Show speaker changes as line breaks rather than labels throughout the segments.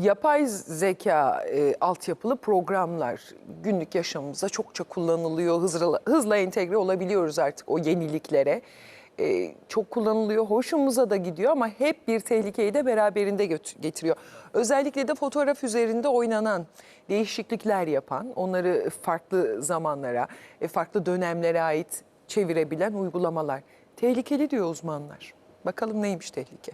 Yapay zeka e, altyapılı programlar günlük yaşamımıza çokça kullanılıyor. Hızla, hızla entegre olabiliyoruz artık o yeniliklere. E, çok kullanılıyor, hoşumuza da gidiyor ama hep bir tehlikeyi de beraberinde getiriyor. Özellikle de fotoğraf üzerinde oynanan, değişiklikler yapan, onları farklı zamanlara, e, farklı dönemlere ait çevirebilen uygulamalar. Tehlikeli diyor uzmanlar. Bakalım neymiş tehlike?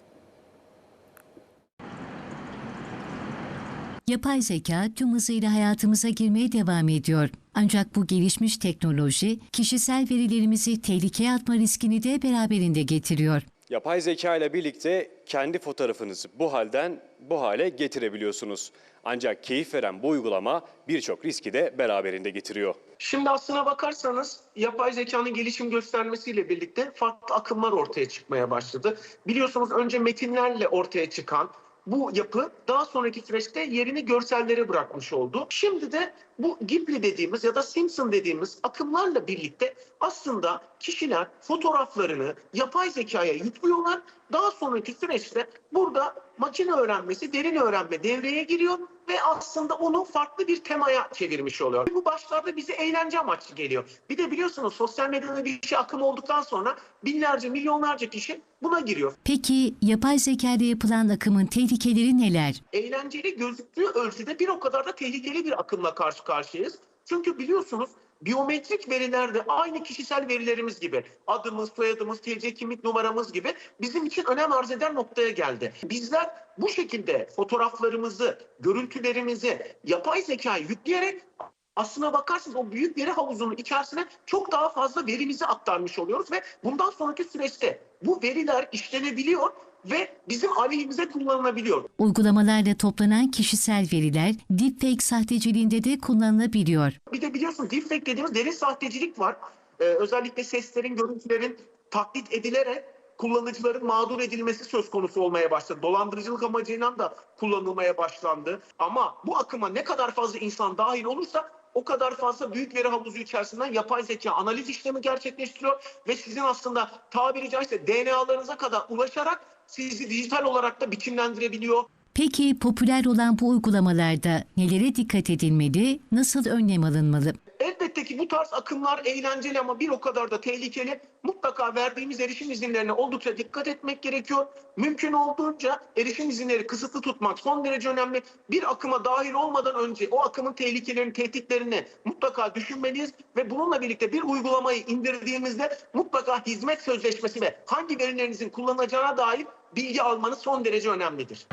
Yapay zeka tüm hızıyla hayatımıza girmeye devam ediyor. Ancak bu gelişmiş teknoloji kişisel verilerimizi tehlikeye atma riskini de beraberinde getiriyor.
Yapay zeka ile birlikte kendi fotoğrafınızı bu halden bu hale getirebiliyorsunuz. Ancak keyif veren bu uygulama birçok riski de beraberinde getiriyor.
Şimdi aslına bakarsanız yapay zekanın gelişim göstermesiyle birlikte farklı akımlar ortaya çıkmaya başladı. Biliyorsunuz önce metinlerle ortaya çıkan bu yapı daha sonraki süreçte yerini görsellere bırakmış oldu. Şimdi de bu Ghibli dediğimiz ya da Simpson dediğimiz akımlarla birlikte aslında kişiler fotoğraflarını yapay zekaya yüklüyorlar. Daha sonraki süreçte burada makine öğrenmesi, derin öğrenme devreye giriyor ve aslında onu farklı bir temaya çevirmiş oluyor. Bu başlarda bize eğlence amaçlı geliyor. Bir de biliyorsunuz sosyal medyada bir şey akım olduktan sonra binlerce, milyonlarca kişi buna giriyor.
Peki yapay zeka ile yapılan akımın tehlikeleri neler?
eğlenceli gözüktüğü ölçüde bir o kadar da tehlikeli bir akımla karşı karşıyayız. Çünkü biliyorsunuz biyometrik veriler de aynı kişisel verilerimiz gibi adımız, soyadımız, TC kimlik numaramız gibi bizim için önem arz eden noktaya geldi. Bizler bu şekilde fotoğraflarımızı, görüntülerimizi yapay zekaya yükleyerek aslına bakarsanız o büyük veri havuzunun içerisine çok daha fazla verimizi aktarmış oluyoruz ve bundan sonraki süreçte bu veriler işlenebiliyor ve bizim aleyhimize kullanılabiliyor.
Uygulamalarla toplanan kişisel veriler deepfake sahteciliğinde de kullanılabiliyor.
Bir de biliyorsun deepfake dediğimiz derin sahtecilik var. Ee, özellikle seslerin, görüntülerin taklit edilerek kullanıcıların mağdur edilmesi söz konusu olmaya başladı. Dolandırıcılık amacıyla da kullanılmaya başlandı. Ama bu akıma ne kadar fazla insan dahil olursa o kadar fazla büyük veri havuzu içerisinden yapay zeka analiz işlemi gerçekleştiriyor ve sizin aslında tabiri caizse DNA'larınıza kadar ulaşarak sizi dijital olarak da biçimlendirebiliyor.
Peki popüler olan bu uygulamalarda nelere dikkat edilmeli, nasıl önlem alınmalı?
Elbette bu tarz akımlar eğlenceli ama bir o kadar da tehlikeli. Mutlaka verdiğimiz erişim izinlerine oldukça dikkat etmek gerekiyor. Mümkün olduğunca erişim izinleri kısıtlı tutmak son derece önemli. Bir akıma dahil olmadan önce o akımın tehlikelerini, tehditlerini mutlaka düşünmeliyiz ve bununla birlikte bir uygulamayı indirdiğimizde mutlaka hizmet sözleşmesi ve hangi verilerinizin kullanılacağına dair bilgi almanız son derece önemlidir.